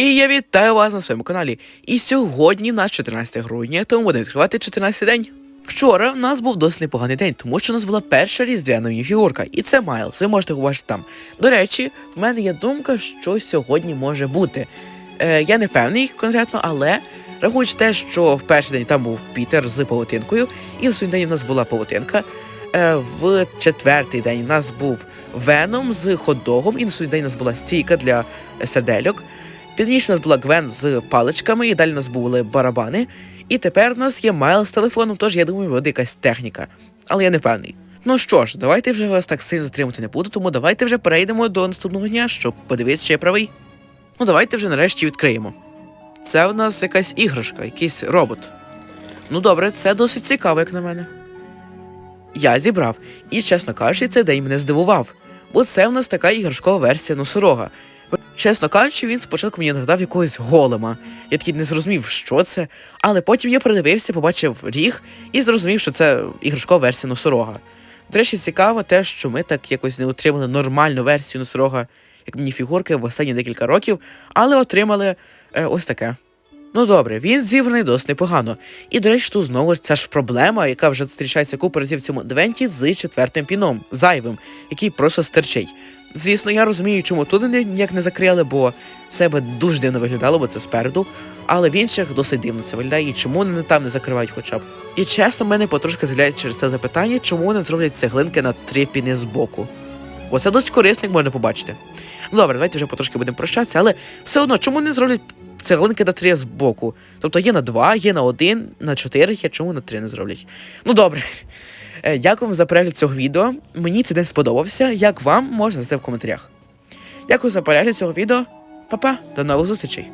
І я вітаю вас на своєму каналі. І сьогодні в нас 14 грудня, тому будемо відкривати 14 день. Вчора в нас був досить непоганий день, тому що у нас була перша різдвяна мініфігурка, і це Майлз, ви можете побачити там. До речі, в мене є думка, що сьогодні може бути. Е, я не впевнений конкретно, але рахуючи те, що в перший день там був Пітер з павутинкою, і на сьогодні день у нас була павутинка. Е, в четвертий день у нас був Веном з хот-догом, і на сьогодні день у нас була стійка для сердельок. Пізніше у нас була Гвен з паличками, і далі у нас були барабани. І тепер у нас є Майл з телефоном, тож я думаю, буде якась техніка. Але я не впевнений. Ну що ж, давайте вже вас так сильно затримувати не буду, тому давайте вже перейдемо до наступного дня, щоб подивитися, чи я правий. Ну давайте вже нарешті відкриємо. Це в нас якась іграшка, якийсь робот. Ну добре, це досить цікаво, як на мене. Я зібрав, і, чесно кажучи, цей день мене здивував, бо це в нас така іграшкова версія носорога. Чесно кажучи, він спочатку мені нагадав якогось голема. Я такий не зрозумів, що це, але потім я придивився, побачив ріг і зрозумів, що це іграшкова версія носорога. До речі, цікаво те, що ми так якось не отримали нормальну версію носорога, як мініфігурки в останні декілька років, але отримали е, ось таке. Ну добре, він зібраний досить непогано. І, до речі, тут знову ж ця ж проблема, яка вже зустрічається купу разів в цьому адвенті з четвертим піном, зайвим, який просто стерчить. Звісно, я розумію, чому вони ніяк не закрили, бо це би дуже дивно виглядало, бо це спереду. Але в інших досить дивно це виглядає, і чому вони там не закривають хоча б. І чесно, мене потрошки з'являється через це запитання, чому вони зроблять цеглинки на три піни збоку. Бо це досить корисно, як можна побачити. Ну добре, давайте вже потрошки будемо прощатися, але все одно, чому не зроблять цеглинки на три з боку? Тобто є на два, є на один, на чотири є, чому на три не зроблять? Ну добре. Е, Дякую за перегляд цього відео. Мені цей день сподобався. Як вам можна це в коментарях. Дякую за перегляд цього відео. Па-па, до нових зустрічей.